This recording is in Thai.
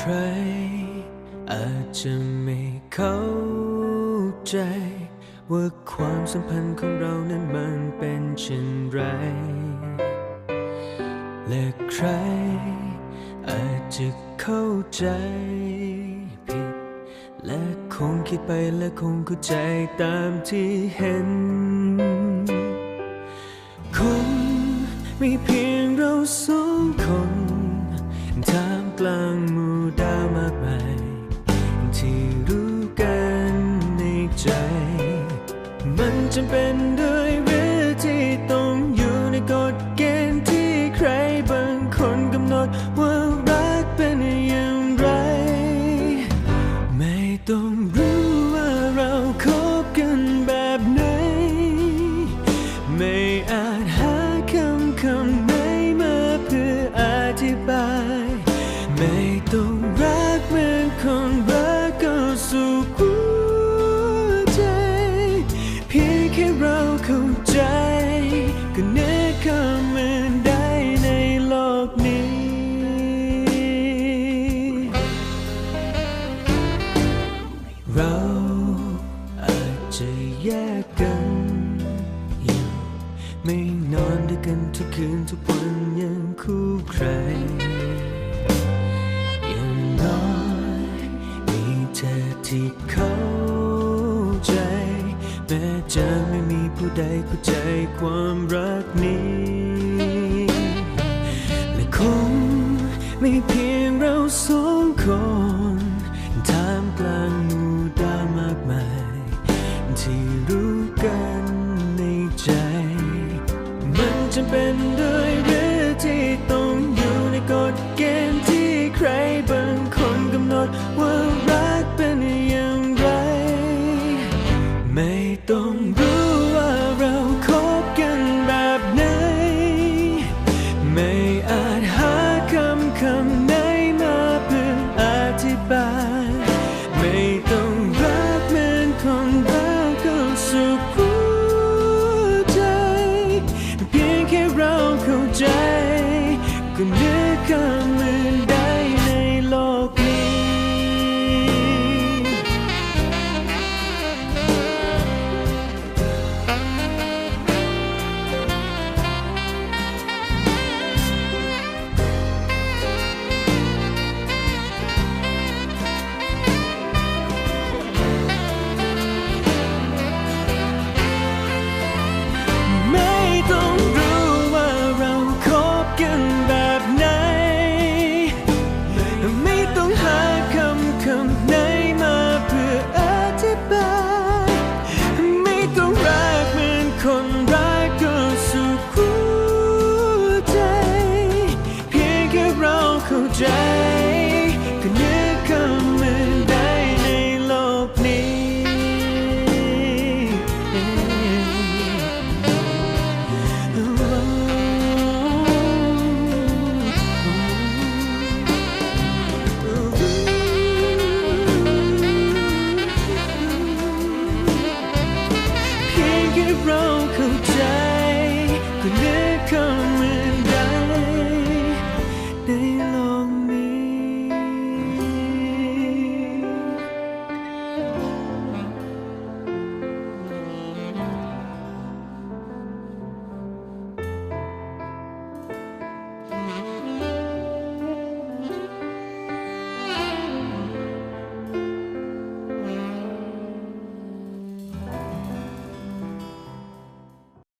ใคร อาจจะไม่เข้าใจ ว่าความสัมพันธ์ของเรานั้นมันเป็นเช่นไร และใคร อาจจะเข้าใจผิด และคงคิดไปและคงเข้าใจตามที่เห็น คงมีเพียงเราสองคนท่ามกลาง ที่รู้กันในใจ มันจำเป็นด้วยหรือที่ต้องอยู่ในกฎเกณฑ์ที่ใครบางคนกำหนดว่ารักเป็นอย่างไร ไม่ต้องรู้ว่าเราคบกันแบบไหน ไม่อาจหาคำคำ หัวใจ เพียงแค่เราเข้าใจ ก็เหนื้อคำมือได้ในโลกนี้ เราอาจจะแยกกันอยู่ไม่นอนด้วยกันทุกคืนทุกวันยังคู่ใคร ที่เข้าใจ แม้จะไม่มีผู้ใดเข้าใจความรักนี้ และคงไม่เพียงเราสองคน เ